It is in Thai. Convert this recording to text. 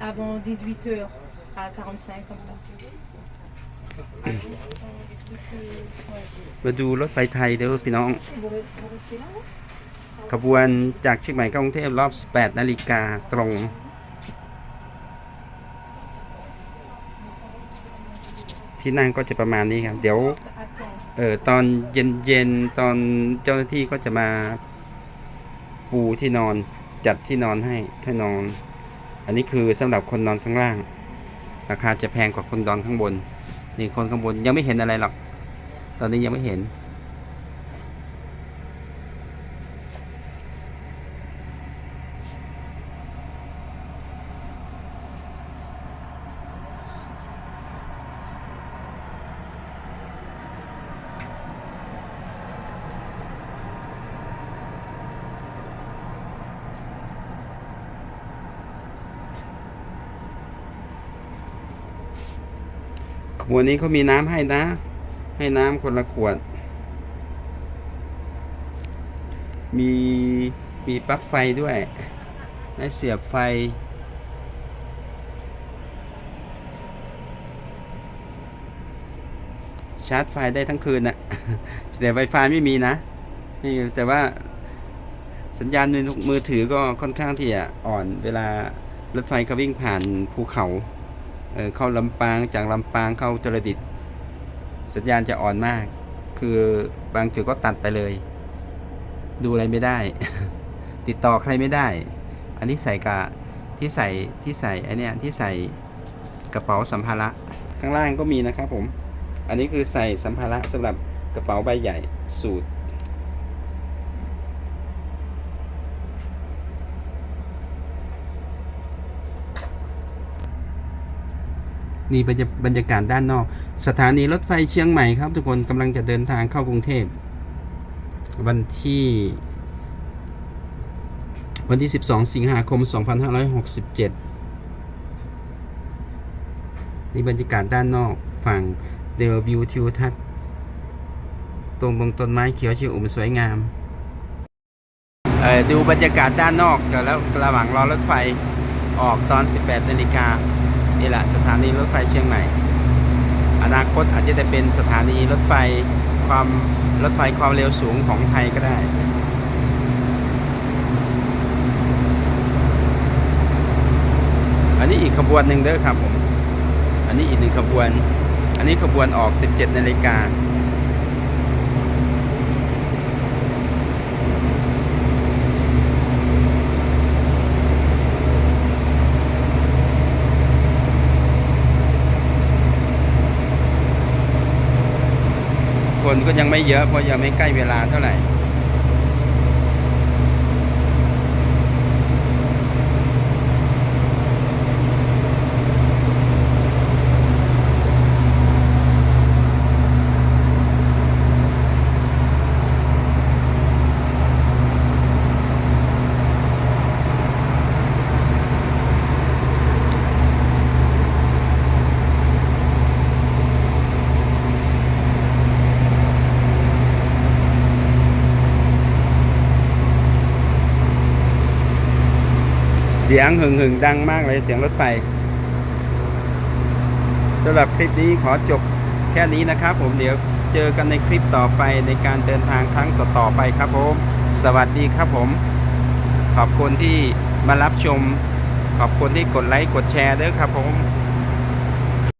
avant 18h à 45 comme ça. มาดูรถไฟไทยเด้อพี่น้อง ขบวนจากเชียงใหม่กรุงเทพรอบ 18 นาฬิกาตรง ที่นั่งก็จะประมาณนี้ครับ เดี๋ยวเออตอนเย็นเย็นตอนเจ้าหน้าที่ก็จะมาปูที่นอนจัดที่นอนให้ให้นอน อันนี้คือสำหรับคนนอนข้างล่าง ราคาจะแพงกว่าคนนอนข้างบน นี่คนข้างบนยังไม่เห็นอะไรหรอก ตอนนี้ยังไม่เห็น วนนี้เขามีน้ำให้นะ ให้น้ำคนละขวด มีมีปลั๊กไฟด้วย ให้เสียบไฟ ชาร์จไฟได้ทั้งคืนน่ะแต่ไวไฟไม่มีนะนี่แต่ว่าสัญญาณมือมือถือก็ค่อนข้างที่จะอ่อนเวลารถไฟเขาวิ่งผ่านภูเขา เเข้าลำปางจากลำปางเข้าจรดิตสัญญาณจะอ่อนมาก คือบางจุดก็ตัดไปเลย ดูอะไรไม่ได้ ติดต่อใครไม่ได้ อันนี้ใส่กะที่ใส่ที่ใส่ไอเนี้ยที่ใส่กระเป๋าสัมภาระข้างล่างก็มีนะครับผม อันนี้คือใส่สัมภาระสำหรับกระเป๋าใบใหญ่สูตร นี่บรรยากาศด้านนอก สถานีรถไฟเชียงใหม่ครับ ทุกคนกำลังจะเดินทางเข้ากรุงเทพวันที่ วันที่ 12 สิงหาคม 2567 นี่บรรยากาศด้านนอกฝั่งเดลวิวทิวทัศน์ตรงบงต้นไม้เขียวชอุ่มสวยงามดูบรรยากาศด้านนอกเดี๋ยวแล้วระหว่างรอรถไฟออกตอน 18นาฬิกา นี่แหละสถานีรถไฟเชียงใหม่ อนาคตอาจจะได้เป็นสถานีรถไฟความรถไฟความเร็วสูงของไทยก็ได้อันนี้อีกขบวนหนึ่งเด้อครับผม อันนี้อีกหนึ่งขบวน อันนี้ขบวนออก 17 นาฬิกา คนก็ยังไม่เยอะเพราะยังไม่ใกล้เวลาเท่าไหร่ สียงหึงหึงดังมากเลยเสียงรถไฟสำหรับคลิปนี้ขอจบแค่นี้นะครับ ผมเดี๋ยวเจอกันในคลิปต่อไปในการเดินทางครั้งต่อๆไปครับผม สวัสดีครับผม ขอบคุณที่มารับชม ขอบคุณที่กดไลค์กดแชร์ด้วยครับผม